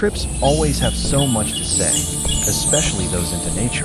Trips always have so much to say, especially those into nature.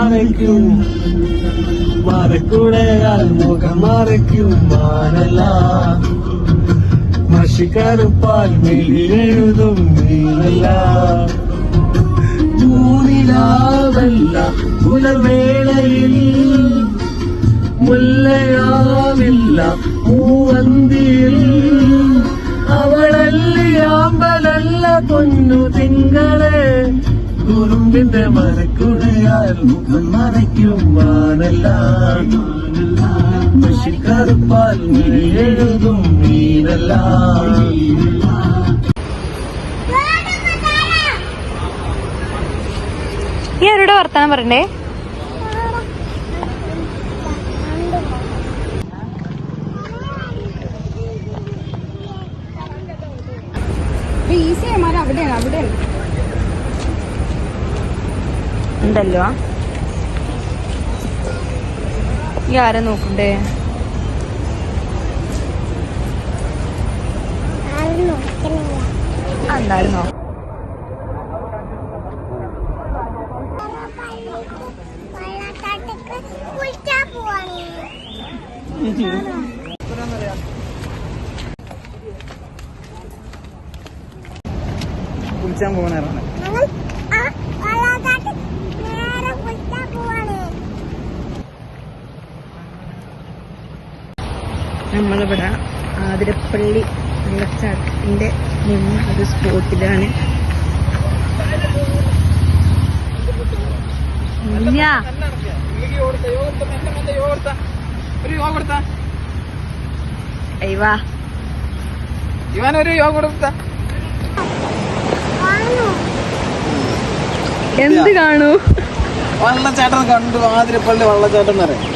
മറയ്ക്കും മറക്കുടയാൽ മുഖം മറയ്ക്കും മാനല്ല. മഷിക്കറുപ്പാൽ മെലിയെഴുതും നീനല്ല മൂന്നിലാവല്ല പുലർവേളയിൽ മുല്ലയാവില്ല മൂവന്തിയിൽ അവളല്ലിയാമ്പലല്ല പൊന്നു തിങ്കളെ. കുറുമ്പിന്റെ മരക്കുടയാൽ മുഖം മറയ്ക്കും വാനല്ല മഷിക്കറുപ്പാൽ എഴുതും മീനല്ല. ഈ അവരുടെ വർത്താനം പറയണ്ടേ? അവിടെയാണ് അവിടെയാണ്. ഉണ്ടല്ലോ. ഈ ആരെ നോക്കണ്ടേ? എന്തായാലും എന്തായിരുന്നോ കുളിച്ചാൻ പോകാനാണ് നമ്മളിവിടെ ആതിരപ്പള്ളി വെള്ളച്ചാട്ടത്തിന്റെ മുന്നിൽ ഒരു സ്പോട്ടിലാണ്. ഇവനൊരു യോഗ കൊടുത്ത. എന്ത് കാണൂ? വെള്ളച്ചാട്ടം കണ്ടു ആതിരപ്പള്ളി വെള്ളച്ചാട്ടം എന്ന് പറയും.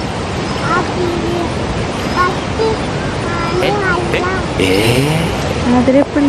ఏ? అదిరెప్పుడు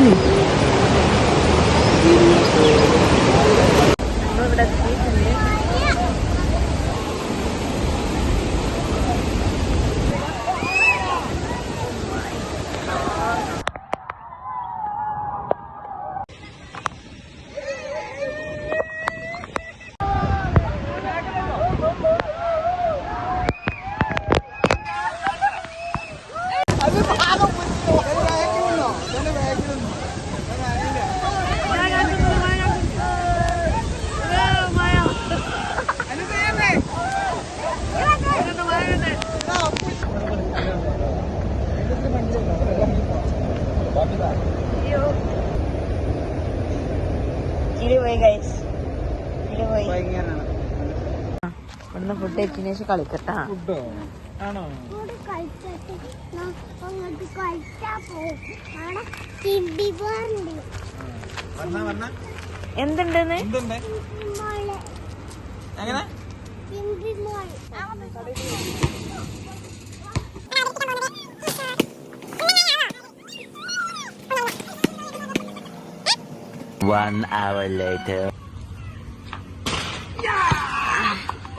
ചിരി പോയി ഗൈസ് ചിരി പോയി. ഇവിടുന്ന് ഫുഡ് കഴിച്ചതിന് ശേഷം കളിക്കട്ടാ. ആണോ? കൂടെ One hour later.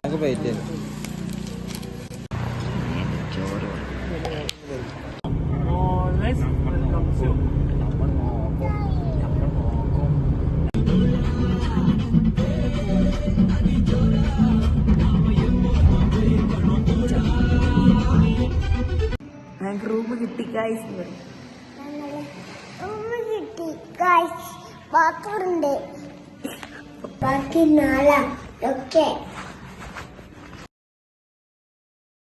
നമുക്ക് പോയിട്ട് ഞങ്ങൾക്ക് റൂം കിട്ടി ഗൈസ് ഉമ്മ കിട്ടി ഗായ്സ് ബാത്റൂമുണ്ട് ബാക്കി നാലാം. ഒക്കെ